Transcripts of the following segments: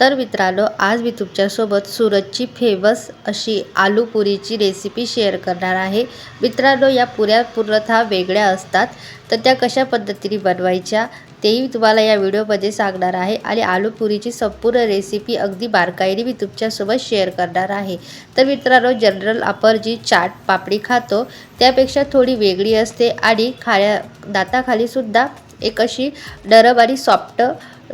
तर मित्रांनो आज मी तुमच्यासोबत सुरतची फेमस अशी आलू पुरीची रेसिपी शेअर करणार आहे. मित्रांनो या पुऱ्या पूर्णतः वेगळ्या असतात तर त्या कशा पद्धतीने बनवायच्या तेही तुम्हाला या व्हिडिओमध्ये सांगणार आहे आणि आलू पुरीची संपूर्ण रेसिपी अगदी बारकाईने मी तुमच्यासोबत शेअर करणार आहे. तर मित्रांनो जनरल आपण जी चाट पापडी खातो त्यापेक्षा थोडी वेगळी असते आणि खाण्या दाताखालीसुद्धा एक अशी नरम आणि सॉफ्ट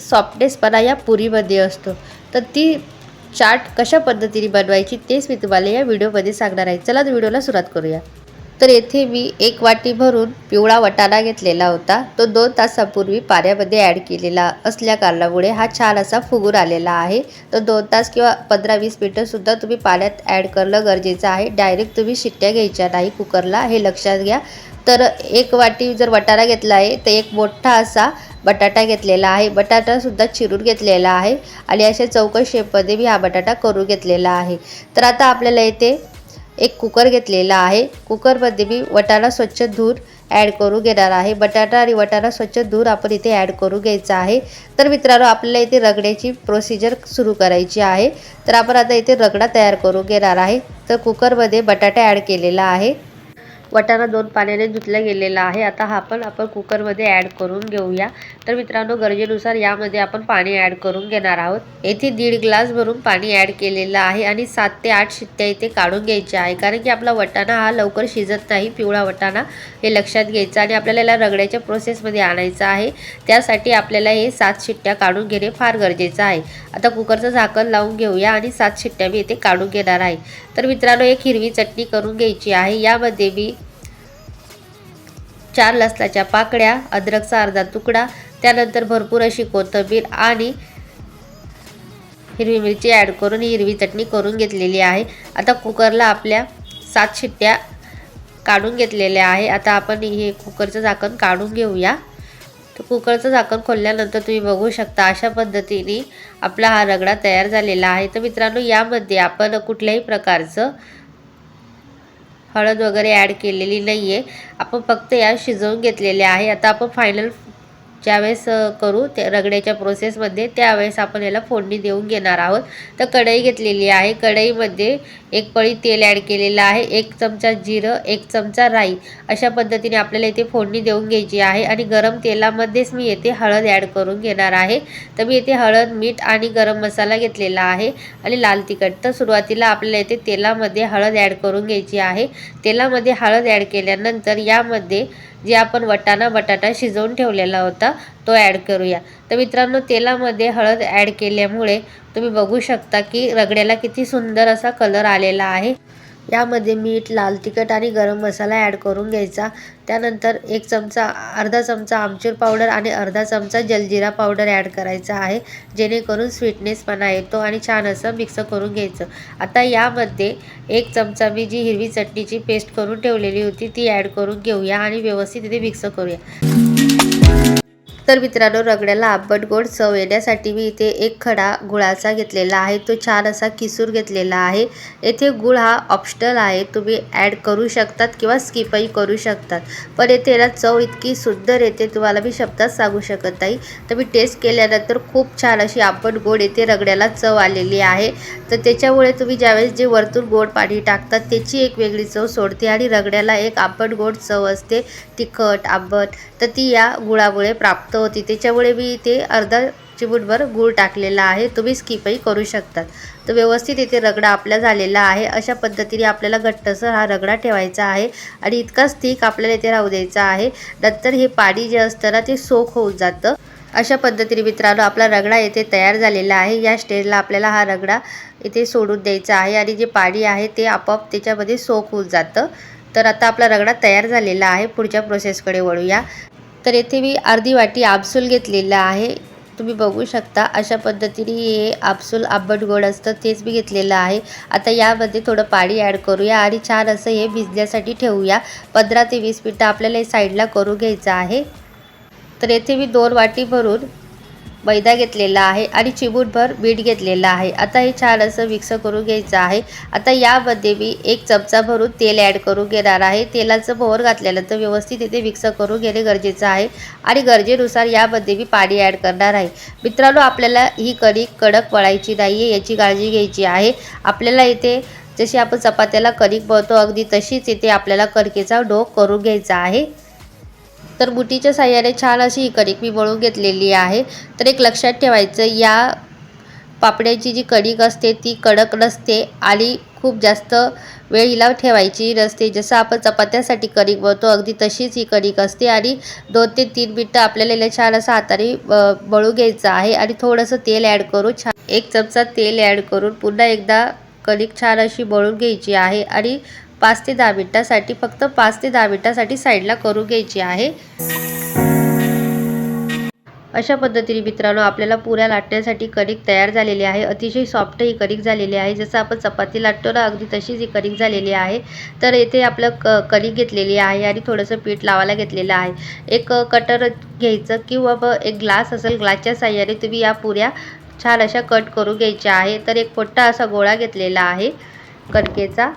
सॉफ्टनेसपणा या पुरीमध्ये असतो. तर ती चाट कशा पद्धतीने बनवायची तेच मी तुम्हाला या व्हिडिओमध्ये सांगणार आहे. चला तर व्हिडिओला सुरुवात करूया. तर येथे मी एक वाटी भरून पिवळा वटाणा घेतलेला होता. तो दोन तासापूर्वी पाण्यामध्ये ॲड केलेला असल्या कारणामुळे हा छान असा फुगून आलेला आहे. तर दोन तास किंवा पंधरा वीस मिनटंसुद्धा तुम्ही पाण्यात ॲड करणं गरजेचं आहे. डायरेक्ट तुम्ही शिट्ट्या घ्यायच्या नाही कुकरला हे लक्षात घ्या. तर एक वाटी जर वटाणा घेतला आहे तर एक मोठा असा बटाटा घेतलेला आहे. बटाटासुद्धा चिरून घेतलेला आहे आणि अशा चौकस शेपमध्ये मी हा बटाटा करून घेतलेला आहे. तर आता आपल्याला इथे एक कुकर घेतलेला आहे. कुकरमध्ये मी वटाणा स्वच्छ धूर ॲड करू घेणार आहे. बटाटा आणि वटाणा स्वच्छ धूर आपण इथे ॲड करू घ्यायचा आहे. तर मित्रांनो आपल्याला इथे रगड्याची प्रोसिजर सुरू करायची आहे. तर आपण आता इथे रगडा तयार करू घेणार आहे. तर कुकरमध्ये बटाटा ॲड केलेला आहे. वाटाणा दोन पाण्याने धुतला गेलेला आहे. आता हा पण आपण कुकरमध्ये ॲड करून घेऊया. तर मित्रांनो गरजेनुसार यामध्ये आपण पाणी ॲड करून घेणार आहोत. येथे दीड ग्लास भरून पाणी ॲड केलेलं आहे आणि सात ते आठ शिट्ट्या इथे काढून घ्यायच्या आहे. कारण की आपला वटाणा हा लवकर शिजत नाही. पिवळा वटाणा हे लक्षात घ्यायचं आणि आपल्याला याला रगड्याच्या प्रोसेसमध्ये आणायचं आहे. त्यासाठी आपल्याला हे सात शिट्ट्या काढून घेणे फार गरजेचं आहे. आता कुकरचं झाकण लावून घेऊया आणि सात शिट्ट्या मी इथे काढून घेणार आहे. तर मित्रांनो एक हिरवी चटणी करून घ्यायची आहे. यामध्ये मी चार लसणाच्या पाकळ्या अद्रकचा अर्धा तुकडा त्यानंतर भरपूर अशी कोथंबीर आणि हिरवी मिरची ॲड करून ही हिरवी चटणी करून घेतलेली आहे. आता कुकरला आपल्या सात शिट्ट्या काढून घेतलेल्या आहे. आता आपण हे कुकरचं झाकण काढून घेऊया. तर कुकरचं झाकण खोलल्यानंतर तुम्ही बघू शकता अशा पद्धतीने आपला हा रगडा तयार झालेला आहे. तर मित्रांनो यामध्ये आपण कुठल्याही प्रकारचं हळद वगैरे ॲड केलेली नाही आहे आपण फक्त या शिजवून घेतलेले आहे. आता आपण फायनल ज्यावेळेस करू त्या रगड्याच्या प्रोसेसमध्ये त्यावेळेस आपण याला फोडणी देऊन घेणार आहोत. तर कढई घेतलेली आहे. कढईमध्ये एक पळी तेल ॲड केलेलं आहे. एक चमचा जिरं एक चमचा राई. अशा पद्धतीने आपल्याला इथे फोडणी देऊन घ्यायची आहे आणि गरम तेलामध्येच मी येथे हळद ॲड करून घेणार आहे. तर मी येथे हळद मीठ आणि गरम मसाला घेतलेला आहे आणि लाल तिखट. तर सुरुवातीला आपल्याला येथे तेलामध्ये हळद ॲड करून घ्यायची आहे. तेलामध्ये हळद ॲड केल्यानंतर यामध्ये जे आपण वटाणा बटाटा शिजवून ठेवलेला होता तो ॲड करूया. तर मित्रांनो तेलामध्ये हळद ॲड केल्यामुळे तुम्ही बघू शकता की रगड्याला किती सुंदर असा कलर आलेला आहे. यामध्ये मीठ लाल तिखट आणि गरम मसाला ॲड करून घ्यायचा. त्यानंतर एक चमचा अर्धा चमचा आमचूर पावडर आणि अर्धा चमचा जलजिरा पावडर ॲड करायचा आहे जेणेकरून स्वीटनेसपणा येतो आणि छान असं मिक्स करून घ्यायचं. आता यामध्ये एक चमचा मी जी हिरवी चटणीची पेस्ट करून ठेवलेली होती ती ॲड करून घेऊया आणि व्यवस्थित इथे मिक्स करूया. तर मित्रांनो रगड्याला आंबट गोड चव येण्यासाठी मी इथे एक खडा गुळाचा घेतलेला आहे. तो छान असा किसूर घेतलेला आहे. येथे गुळ हा ऑप्शनल आहे. तुम्ही ॲड करू शकतात किंवा स्किपही करू शकतात. पण येथे याला चव इतकी सुंदर येते तुम्हाला मी शब्दात सांगू शकत नाही. तर मी टेस्ट केल्यानंतर खूप छान अशी आंबट गोड येथे रगड्याला चव आलेली आहे. तर त्याच्यामुळे तुम्ही ज्यावेळेस जे वरतून गोड पाणी टाकतात त्याची एक वेगळी चव सोडते आणि रगड्याला एक आंबट गोड चव असते. तिखट आंबट. तर ती या गुळामुळे प्राप्त होती. त्याच्यामुळे मी इथे अर्धा चिमूटभर गूळ टाकलेला आहे. तुम्ही स्किपही करू शकतात. तर व्यवस्थित इथे रगडा आपला झालेला आहे. अशा पद्धतीने आपल्याला घट्टसर हा रगडा ठेवायचा आहे आणि इतकाच थिक आपल्याला इथे राहू द्यायचा आहे. नंतर हे पाणी जे असतं ना ते सोख होऊन जातं. अशा पद्धतीने मित्रांनो आपला रगडा येथे तयार झालेला आहे. या स्टेजला आपल्याला हा रगडा इथे सोडून द्यायचा आहे आणि जे पाणी आहे ते आपोआप त्याच्यामध्ये सोख होऊन जातं. तर आता आपला रगडा तयार झालेला आहे. पुढच्या प्रोसेसकडे वळूया. तर येथे मी अर्धी वाटी आपसूल घेतलेला आहे. तुम्ही बघू शकता अशा पद्धतीने हे आपसूल आंबट गोड असतं तेच मी घेतलेलं आहे. आता यामध्ये थोडं पाणी ॲड करूया आणि छान असं हे भिजण्यासाठी ठेवूया. पंधरा ते वीस मिनटं आपल्याला हे साईडला करून घ्यायचं आहे. तर येथे मी दोन वाटी भरून मैदा घेतलेला आहे आणि चिमूटभर मीठ घेतलेलं आहे. आता हे छान असं मिक्स करून घ्यायचं आहे. आता यामध्ये मी एक चमचा भरून तेल ॲड करून घेणार आहे. तेलाचं मोहर घातल्यानंतर व्यवस्थित इथे मिक्स करून घेणे गरजेचं आहे. आणि गरजेनुसार यामध्ये मी पाणी ॲड करणार आहे. मित्रांनो आपल्याला ही कणी कडक वळायची नाही आहे याची काळजी घ्यायची आहे. आपल्याला इथे जशी आपण चपात्याला कणिक मळतो अगदी तशीच इथे आपल्याला कणकेचा डो करून घ्यायचा आहे. तर बुटीच्या साह्याने छान अशी ही कणिक मी मळून घेतलेली आहे. तर एक लक्षात ठेवायचं या पापड्याची जी कणिक असते ती कडक नसते आणि खूप जास्त वेळ हिला ठेवायची नसते. जसं आपण चपात्यासाठी कणिक मळतो अगदी तशीच ही कणिक असते आणि दोन ते तीन मिनटं आपल्याला याला छान असं हाताने अ, घ्यायचं आहे आणि थोडंसं तेल ॲड करून छान एक चमचा तेल ॲड करून पुन्हा एकदा कणिक छान अशी मळून घ्यायची आहे आणि पाच ते दहा मिनटासाठी फक्त पाच ते दहा मिनटासाठी साईडला करून घ्यायची आहे. अशा पद्धतीने मित्रांनो आपल्याला पुऱ्या लाटण्यासाठी कणिक तयार झालेली आहे. अतिशय सॉफ्ट ही कणिक झालेली आहे. जसं आपण चपाती लाटतो ना अगदी तशीच ही कणिक झालेली आहे. तर येथे आपलं क कणिक घेतलेली आहे आणि थोडंसं पीठ लावायला घेतलेलं आहे. एक कटर घ्यायचं किंवा मग एक ग्लास असेल ग्लासच्या साह्याने तुम्ही या पुऱ्या छान अशा कट करून घ्यायच्या आहे. तर एक मोठा असा गोळा घेतलेला आहे कणकेचा.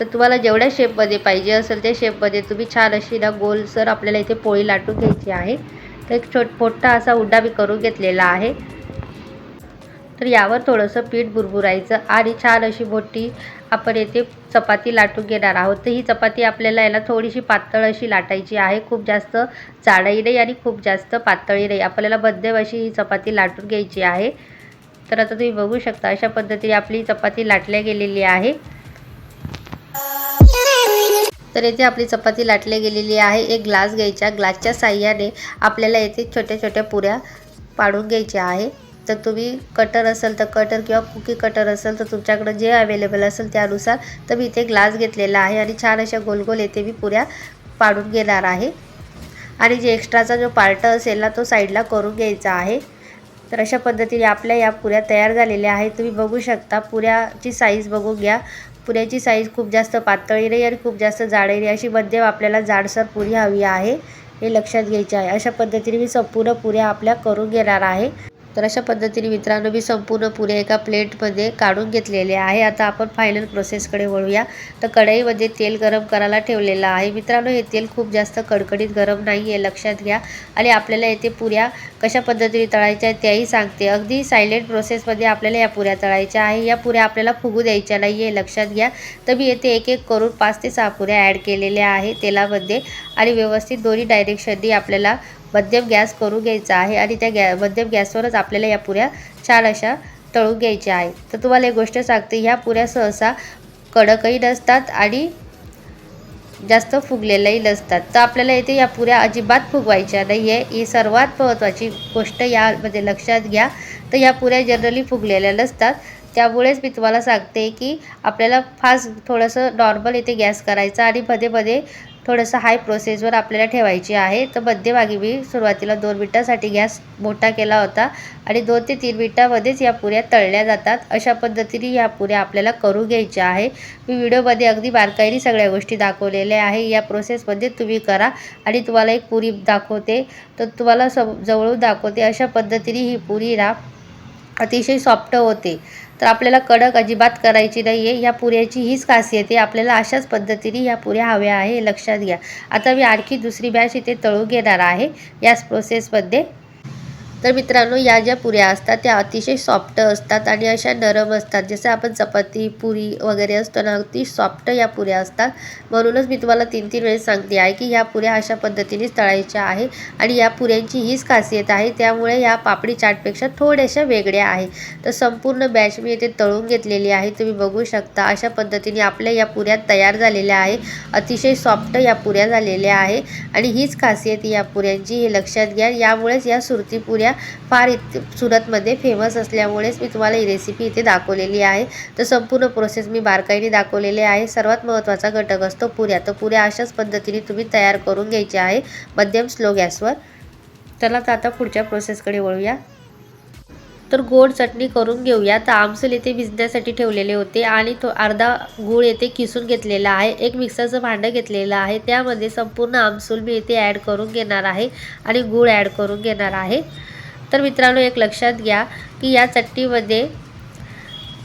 तर तुम्हाला जेवढ्या शेपमध्ये पाहिजे असेल त्या शेपमध्ये तुम्ही छान अशी ना गोलसर आपल्याला इथे पोळी लाटून घ्यायची आहे. तर एक छोट मोठा असा उड्डा मी करून घेतलेला आहे. तर यावर थोडंसं पीठ भुरभुरायचं आणि छान अशी मोठी आपण येथे चपाती लाटून घेणार आहोत. तर ही चपाती आपल्याला याला थोडीशी पातळ अशी लाटायची आहे. खूप जास्त जाडही नाही आणि खूप जास्त पातळी नाही. आपल्याला मध्यम अशी ही चपाती लाटून घ्यायची आहे. तर आता तुम्ही बघू शकता अशा पद्धतीने आपली चपाती लाटल्या गेलेली आहे. तर येथे आपली चपाती लाटली गेलेली आहे. एक ग्लास घ्यायचा. ग्लासच्या साह्याने आपल्याला येथे छोट्या छोट्या पुऱ्या पाडून घ्यायच्या आहे. तर तुम्ही कटर असेल तर कटर किंवा कुकी कटर असेल तर तुमच्याकडं जे अवेलेबल असेल त्यानुसार तर मी इथे ग्लास घेतलेला आहे आणि छान अशा गोलगोल येथे मी पुऱ्या पाडून घेणार आहे. आणि जे एक्स्ट्राचा जो पार्ट असेल ना तो साईडला करून घ्यायचा आहे. तर अशा पद्धतीने आपल्या या पुऱ्या तयार झालेल्या आहेत. तुम्ही बघू शकता पुऱ्याची साईज बघून घ्या. पुऱ्याची साईज खूप जास्त पातळी नाही आणि खूप जास्त जाडही नाही अशी मध्यम आपल्याला जाडसर पुरी हवी आहे. हे लक्षात घ्यायचे आहे. अशा पद्धतीने मी संपूर्ण पुऱ्या आपल्या करून घेणार आहे. तर अशा पद्धतीने मित्रांनो मी संपूर्ण पुऱ्या एका प्लेटमध्ये काढून घेतलेले आहे. आता आपण फायनल प्रोसेसकडे वळूया. तर कढईमध्ये तेल गरम करायला ठेवलेलं आहे. मित्रांनो हे तेल खूप जास्त कडकडीत गरम नाही आहे लक्षात घ्या. आणि आपल्याला येथे पुऱ्या कशा पद्धतीने तळायच्या त्याही सांगते. अगदी सायलेंट प्रोसेसमध्ये आपल्याला या पुऱ्या तळायच्या आहे या पुऱ्या आपल्याला फुगू द्यायच्या नाही आहे लक्षात घ्या. तर मी येथे एक एक करून पाच ते सहा पुऱ्या ॲड केलेल्या आहे तेलामध्ये. आणि व्यवस्थित दोन्ही डायरेक्शननी आपल्याला मध्यम गॅस करून घ्यायचा आहे आणि त्या गॅ मध्यम गॅसवरच आपल्याला या पुऱ्या छान अशा तळून घ्यायच्या आहे तर तुम्हाला एक गोष्ट सांगते ह्या पुऱ्या सहसा कडकही नसतात आणि जास्त फुगलेल्याही नसतात. तर आपल्याला इथे या पुऱ्या अजिबात फुगवायच्या नाही आहे ही सर्वात महत्त्वाची गोष्ट यामध्ये म्हणजे लक्षात घ्या. तर या पुऱ्या जनरली फुगलेल्या नसतात. त्यामुळेच मी तुम्हाला सांगते की आपल्याला फास्ट थोडंसं नॉर्मल इथे गॅस करायचा आणि मध्ये मध्ये थोडंसं हाय प्रोसेसवर आपल्याला ठेवायची आहे. तर मध्यभागी मी सुरुवातीला दोन मिनटासाठी गॅस मोठा केला होता आणि दोन ते तीन मिनटामध्येच या पुऱ्या तळल्या जातात. अशा पद्धतीने या पुऱ्या आपल्याला करू घ्यायच्या आहे. मी व्हिडिओमध्ये अगदी बारकाईने सगळ्या गोष्टी दाखवलेल्या आहे. या प्रोसेसमध्ये तुम्ही करा आणि तुम्हाला एक पुरी दाखवते. तर तुम्हाला सम जवळून दाखवते. अशा पद्धतीने ही पुरी ना अतिशय सॉफ्ट होते. तर आपल्याला कडक अजिबात करायची नाही आहे या पुऱ्याची हीच खासियत आहे. आपल्याला अशाच पद्धतीने या पुऱ्या हव्या आहे. लक्षात घ्या. आता मी आणखी दुसरी बॅच इथे तळून घेणार आहे. याच प्रोसेसमध्ये तर मित्रांनो या ज्या पुऱ्या असतात त्या अतिशय सॉफ्ट असतात आणि अशा नरम असतात. जसं आपण चपाती पुरी वगैरे असतो ना अगदी सॉफ्ट या पुऱ्या असतात. म्हणूनच मी तुम्हाला तीन तीन वेळेस सांगते आहे की ह्या पुऱ्या अशा पद्धतीनेच तळायच्या आहे आणि या पुऱ्यांची हीच खासियत आहे. त्यामुळे या पापडी चाटपेक्षा थोड्याशा वेगळ्या आहे तर संपूर्ण बॅच मी येथे तळून घेतलेली आहे. तुम्ही बघू शकता अशा पद्धतीने आपल्या या पुऱ्या तयार झालेल्या आहे अतिशय सॉफ्ट या पुऱ्या झालेल्या आहे आणि हीच खासियत या पुऱ्यांची हे लक्षात घ्या. यामुळेच या सुरती पुऱ्या फार इत सुरतमध्ये फेमस असल्यामुळेच मी तुम्हाला ही रेसिपी इथे दाखवलेली आहे. तर संपूर्ण प्रोसेस मी बारकाईने दाखवलेली आहे. सर्वात महत्त्वाचा घटक असतो पुऱ्या. तर पुऱ्या अशाच पद्धतीने तुम्ही तयार करून घ्यायच्या आहे. मध्यम स्लो गॅसवर चला तर आता पुढच्या प्रोसेसकडे वळूया. तर गोड चटणी करून घेऊया. तर आमसूल येथे भिजण्यासाठी ठेवलेले होते आणि तो अर्धा गूळ येथे किसून घेतलेला आहे. एक मिक्सरचं भांडं घेतलेलं आहे. त्यामध्ये संपूर्ण आमसूल मी येथे ॲड करून घेणार आहे आणि गूळ ॲड करून घेणार आहे. तर मित्रांनो एक लक्षात घ्या की या चटणीमध्ये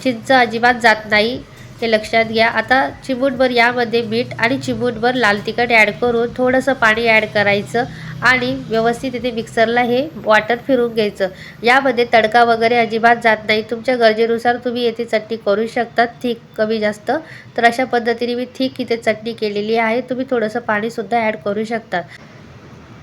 चिंच अजिबात जात नाही. हे लक्षात घ्या. आता चिमूटभर यामध्ये मीठ आणि चिमूटभर लाल तिखट ॲड करून थोडंसं पाणी ॲड करायचं आणि व्यवस्थित इथे मिक्सरला हे वाटण फिरून घ्यायचं. यामध्ये तडका वगैरे अजिबात जात नाही. तुमच्या गरजेनुसार तुम्ही येथे चटणी करू शकता. थिक कमी जास्त. तर अशा पद्धतीने मी थिक इथे चटणी केलेली आहे. तुम्ही थोडंसं पाणीसुद्धा ॲड करू शकता.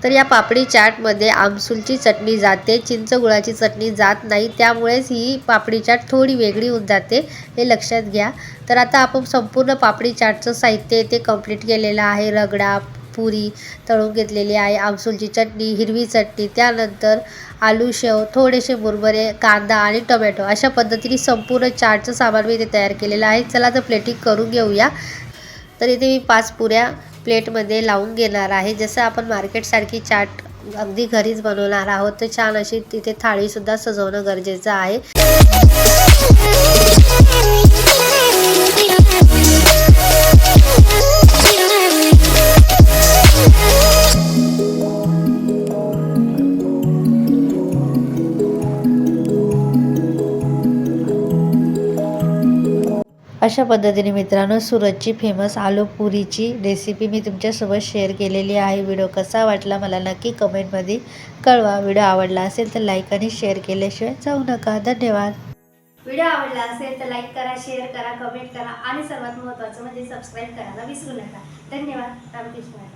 तर या पापडी चाटमध्ये आमसूलची चटणी जाते चिंच गुळाची चटणी जात नाही त्यामुळेच ही पापडी चाट थोडी वेगळी होऊन जाते हे लक्षात घ्या. तर आता आपण संपूर्ण पापडी चाटचं साहित्य इथे कंप्लीट केलेलं आहे. रगडा पुरी तळून घेतलेली आहे आमसूलची चटणी हिरवी चटणी त्यानंतर आलू शेव थोडेसे मुरमुरे कांदा आणि टोमॅटो अशा पद्धतीने संपूर्ण चाटचं सामान मी इथे तयार केलेलं आहे. चला तर प्लेटिंग करून घेऊया. तर इथे मी पाच पुऱ्या प्लेटमध्ये लावून घेणार आहे. जसं आपण मार्केटसारखी चाट अगदी घरीच बनवणार आहोत तर छान अशी तिथे थाळीसुद्धा सजवणं गरजेचं आहे. अशा पद्धतीने मित्रांनो सुरतची फेमस आलू पुरीची रेसिपी मी तुमच्यासोबत शेअर केलेली आहे. व्हिडिओ कसा वाटला मला नक्की कमेंटमध्ये कळवा. व्हिडिओ आवडला असेल तर लाईक आणि शेअर केल्याशिवाय जाऊ नका. धन्यवाद. व्हिडिओ आवडला असेल तर लाईक करा शेअर करा कमेंट करा आणि सर्वात महत्त्वाचं म्हणजे सबस्क्राईब करायला विसरू नका. धन्यवाद. रामकृष्ण